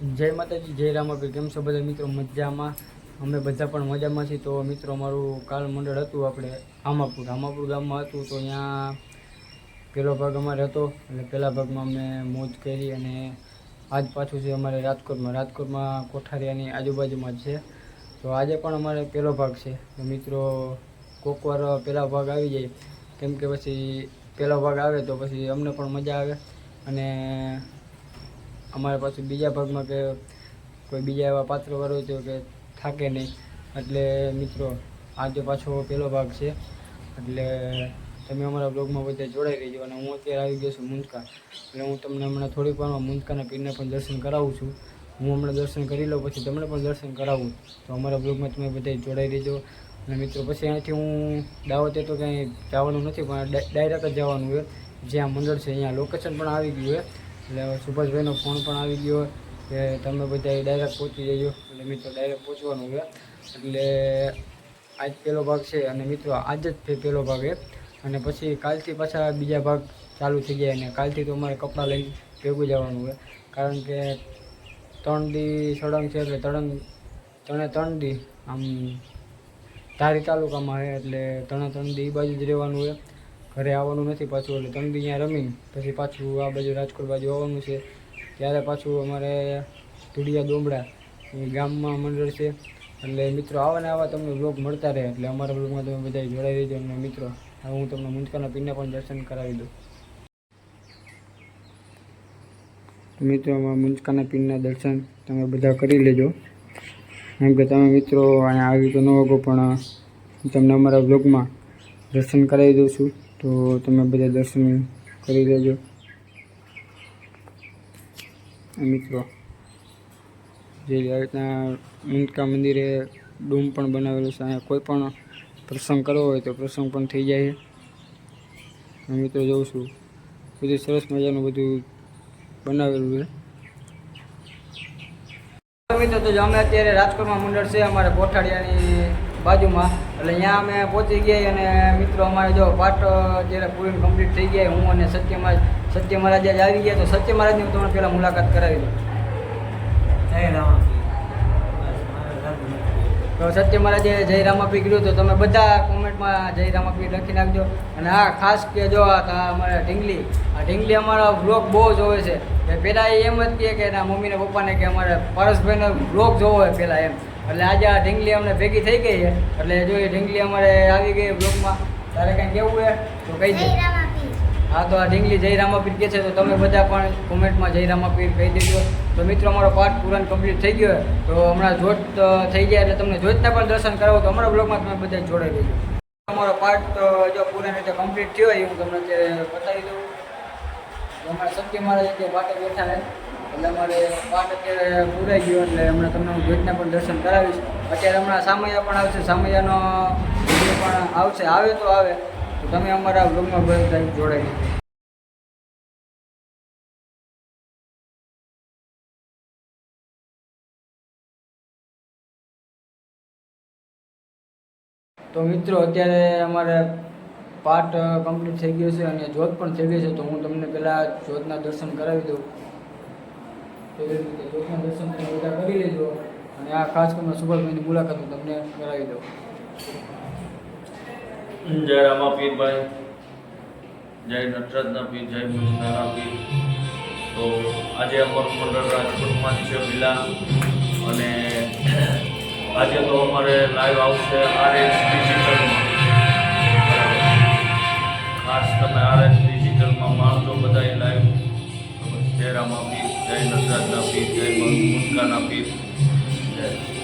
જય માતાજી, જય રામાપીર કેમ છો બધા મિત્રો? મજામાં? અમે બધા પણ મજામાં છીએ. તો મિત્રો, અમારું કાલ મંડળ હતું આપણે આમાપુર આમાપુર ગામમાં હતું તો અહીંયા પહેલો ભાગ અમારે હતો. એટલે પહેલા ભાગમાં અમે મોજ કરી અને આજ પાછું છે અમારે રાજકોટમાં રાજકોટમાં કોઠારિયાની આજુબાજુમાં જ છે. તો આજે પણ અમારે પહેલો ભાગ છે. તો મિત્રો, કોક વાર પહેલા ભાગ આવી જાય. કેમ કે પછી પહેલો ભાગ આવે તો પછી અમને પણ મજા આવે. અને અમારે પાછું બીજા ભાગમાં કે કોઈ બીજા એવા પાત્ર હોય તો કે થાકે નહીં. એટલે મિત્રો આજે પાછો પહેલો ભાગ છે. એટલે તમે અમારા બ્લોગમાં બધા જોડાઈ રહીજો અને હું અત્યારે આવી ગયો છું મુંજકા એટલે હું તમને હમણાં થોડીક વારમાં મુંજકાના પીરને પણ દર્શન કરાવું છું. હું હમણાં દર્શન કરી લઉં પછી તમને પણ દર્શન કરાવું. તો અમારા બ્લોગમાં તમે બધા જોડાઈ રહીજો. અને મિત્રો, પછી અહીંયાથી હું દાવતે તો કંઈ જવાનું નથી, પણ ડાયરેક્ટ જ જવાનું હોય જ્યાં મંડળ છે, અહીંયા લોકેશન પણ આવી ગયું હોય એટલે હવે સુભાષભાઈનો ફોન પણ આવી ગયો કે તમે બધા ડાયરેક્ટ પહોંચી જજો. એટલે મિત્રો ડાયરેક્ટ પહોંચવાનું છે. એટલે આજ પહેલો ભાગ છે અને મિત્રો આજ જ પહેલો ભાગ એ અને પછી કાલથી પાછા બીજા ભાગ ચાલુ થઈ જાય અને કાલથી તો અમારે કપડાં લઈને ભેગું જવાનું હોય કારણ કે ત્રણ દી સળંગ છે એટલે ત્રણ, ત્રણે ત્રણ દી આમ ધારી તાલુકામાં છે એટલે ત્રણે ત્રણ દી બાજુ જ રહેવાનું હોય ઘરે આવવાનું નથી પાછું, એટલે ત્રણ દી અહીંયા રમી પછી પાછું આ બાજુ રાજકોટ બાજુ આવવાનું છે. ત્યારે પાછું અમારે ધુડિયા ડોમડા એ ગામમાં મંડળ છે. એટલે મિત્રો આવા ને આવા તમને બ્લોગ મળતા રહે, એટલે અમારા બ્લોગમાં તમે બધા જોડાઈ રહેજો અને મિત્રો, હવે હું તમને મુંજકાના પીને પણ દર્શન કરાવી દઉં. મિત્રો, અમારા મુંજકાના પીરના દર્શન તમે બધા કરી લેજો. કેમ કે તમે મિત્રો અહીંયા આવી તો ન હોગો, પણ તમને અમારા બ્લોગમાં દર્શન કરાવી દઉં છું. તો તમે બધા દર્શન કરી લેજો. મિત્રો, જે રીતના મુંજકા મંદિરે ડૂમ પણ બનાવેલું છે, અહીંયા કોઈ પણ પ્રસંગ કરવો હોય તો પ્રસંગ પણ થઈ જાય. છે મિત્રો જોઉં છું, બધું સરસ મજાનું બધું બનાવેલું છે. મિત્રો, તો અમે અત્યારે રાજકોટમાં મંડળ છે, અમારે કોઠાડિયાની બાજુમાં. એટલે અહીંયા અમે પહોંચી ગયા અને મિત્રો અમારે જો પાઠ જ્યારે પૂરી કમ્પ્લીટ થઈ ગયા હું અને સત્ય મહારાજ સત્ય મહારાજ આજે આવી ગયા તો સત્ય મહારાજની હું તમને પહેલાં મુલાકાત કરાવી દઉં. તો સત્ય મહારાજે જય રામાપી કીધું તો તમે બધા કોમેન્ટમાં જય રામાપી લખી નાખજો. અને હા ખાસ કે જો આ તા અમારા ઢીંગલી આ ઢીંગલી અમારા બ્લોગ બહુ જોવે છે. પહેલાં એ એમ જ કહે કે એના મમ્મીને પપ્પાને કે અમારે પારસભાઈનો બ્લોગ જોવો હોય પહેલાં એમ. એટલે આજે આ ઢીંગલી અમને ભેગી થઈ ગઈ છે. એટલે જો એ ઢીંગલી અમારે આવી ગઈ બ્લોગમાં તારે કંઈ કેવું છે? તો કહી દે. હા તો આ ઢીંગલી જય રામાપીર કહે છે તો તમે બધા પણ કોમેન્ટમાં જય રામાપીર કહી દેજો. તો મિત્રો અમારો પાઠ પૂરણ કમ્પ્લીટ થઈ ગયો તો હમણાં જોત થઈ ગયા એટલે તમને જોતના પણ દર્શન કરાવો. તો અમારા બ્લોગમાં તમે બધા જોડાઈ દેજો અમારો પાઠ તો જો પૂરણ રીતે કમ્પ્લીટ થયો એ હું તમને અત્યારે બતાવી દઉં. અમારા સત્ય મહારાજ અત્યારે પાટે બેઠા છે. એટલે અમારે પાઠ અત્યારે પૂરાઈ ગયો એટલે હમણાં તમને હું ભેટના પણ દર્શન કરાવીશ. અત્યારે હમણાં સામૈયા પણ આવશે, સામૈયાનો પણ આવશે, આવે તો આવે. તો તમે અમારા બ્લોગમાં બધા જોડાઈ તો મિત્રો, અત્યારે અમારે પાઠ કમ્પ્લીટ થઈ ગયો છે અને જોત પણ થઈ ગઈ છે, તો હું તમને પહેલાં જોતના દર્શન કરાવી દઉં. એવી રીતે જોખમ દર્શન તમે બધા કરી લેજો અને આ ખાસ કરીને સુભાષભાઈની મુલાકાત હું તમને કરાવી દઉં. જય રામા પીરભાઈ જય નટરાજના પીર જય મુજનાના પીર તો આજે અમારું મંડળ રાજકોટમાં છે વિલા અને આજે તો અમારે લાઈવ આવશે આરએસ ડિજિટલમાં ખાસ તમે આરએસ ડિજિટલમાં માણજો બધા લાઈવ જય રામા જય નટરાજના પીર જય મુસ્કાના પીર જય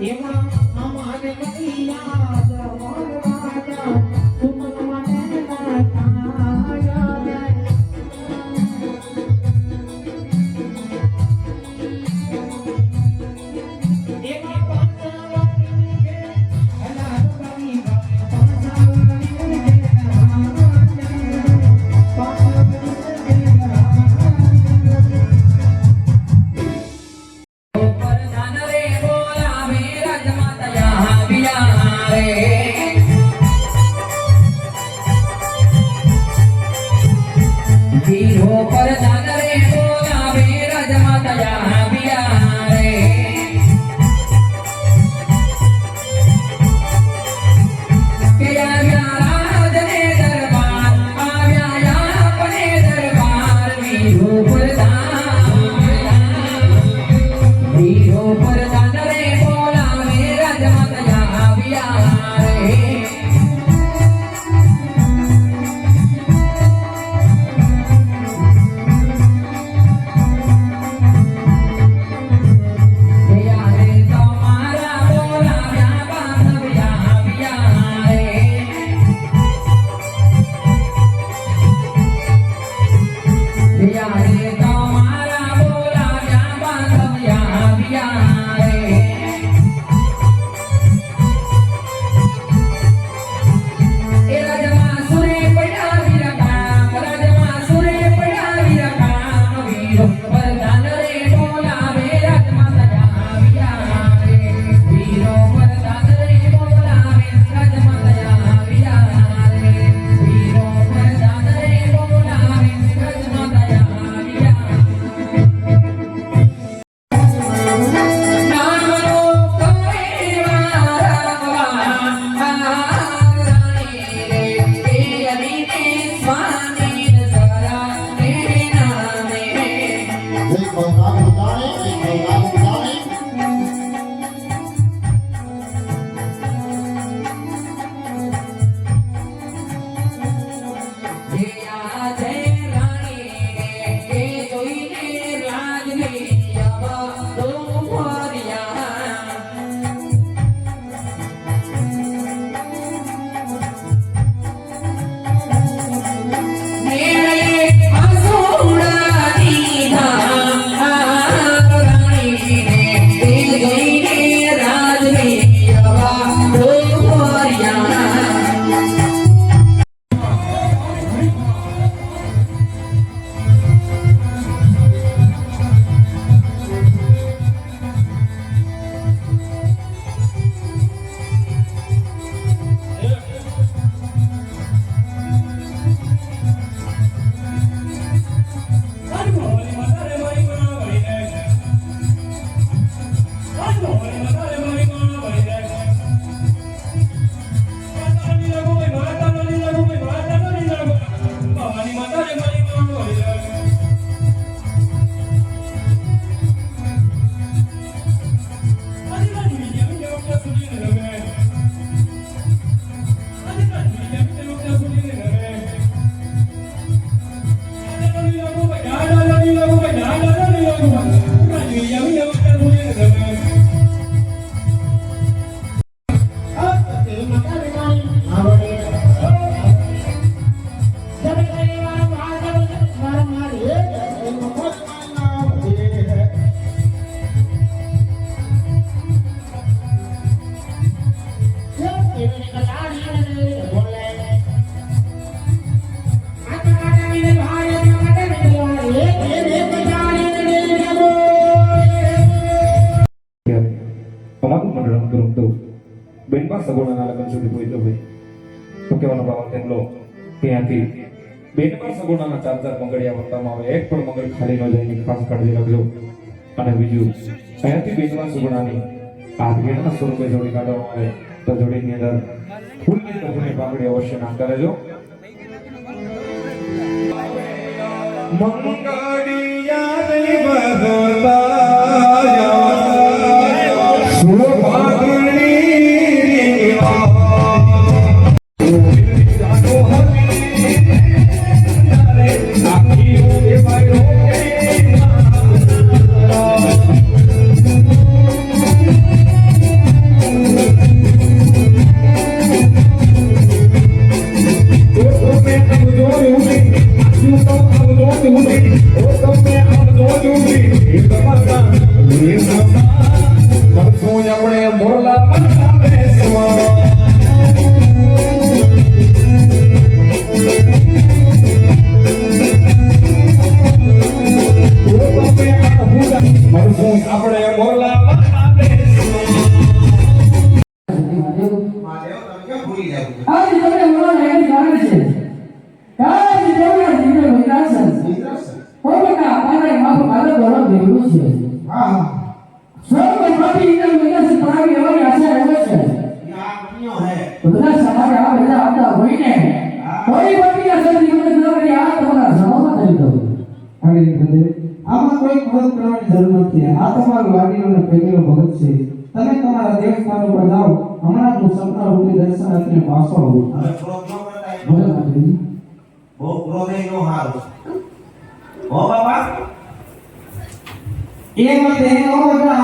Спасибо. સગુણાના ચાર ચાર મંગળિયા વર્તામાં આવે. એક પણ મંગળ ખાલી ન જાય ખાસ કાળજી રાખજો. અને બીજું, અહીંયાથી બેજવા સગુણાની હાથગીરના સ્વરૂપે જોડી કાઢવામાં આવે. તો જોડીની અંદર ફૂલની તરફની પાકડી અવશ્ય નામ કરેજો મંગળિયા ભણાવી લેવાની સપના દર્શન આપીને પાછો આવું. એ મતે ઓ મતા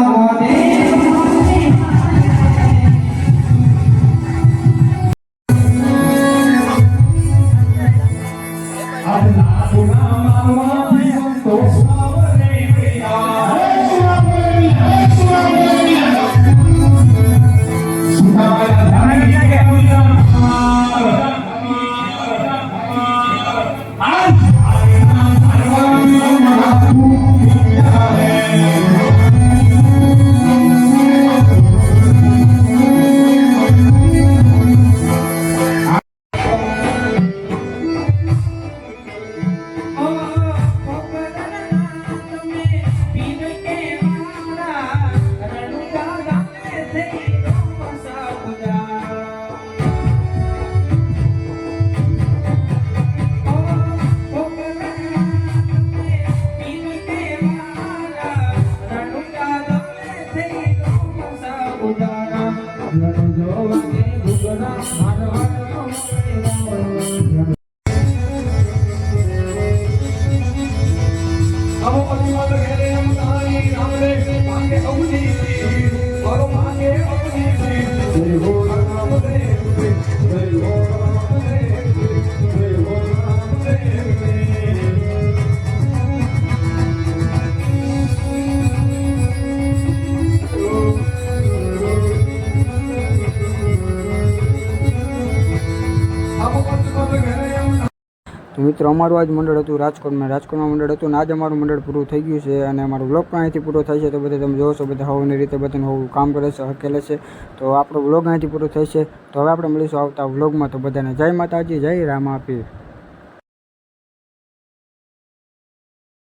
તો મિત્રો, અમારું આજ મંડળ હતું રાજકોટમાં. રાજકોટમાં મંડળ હતું અને આજ અમારું મંડળ પૂરું થઈ ગયું છે અને અમારું બ્લોગ પણ અહીંથી પૂરો થાય છે. તો બધા તમે જોવો છો બધા હવાની રીતે બધાનું હોવું કામ કરે છે, હકેલે છે. તો આપણો બ્લોગ અહીંથી પૂરો છે. તો હવે આપણે મળીશું આવતા બ્લોગમાં તો બધાને જય માતાજી, જય રામાપીર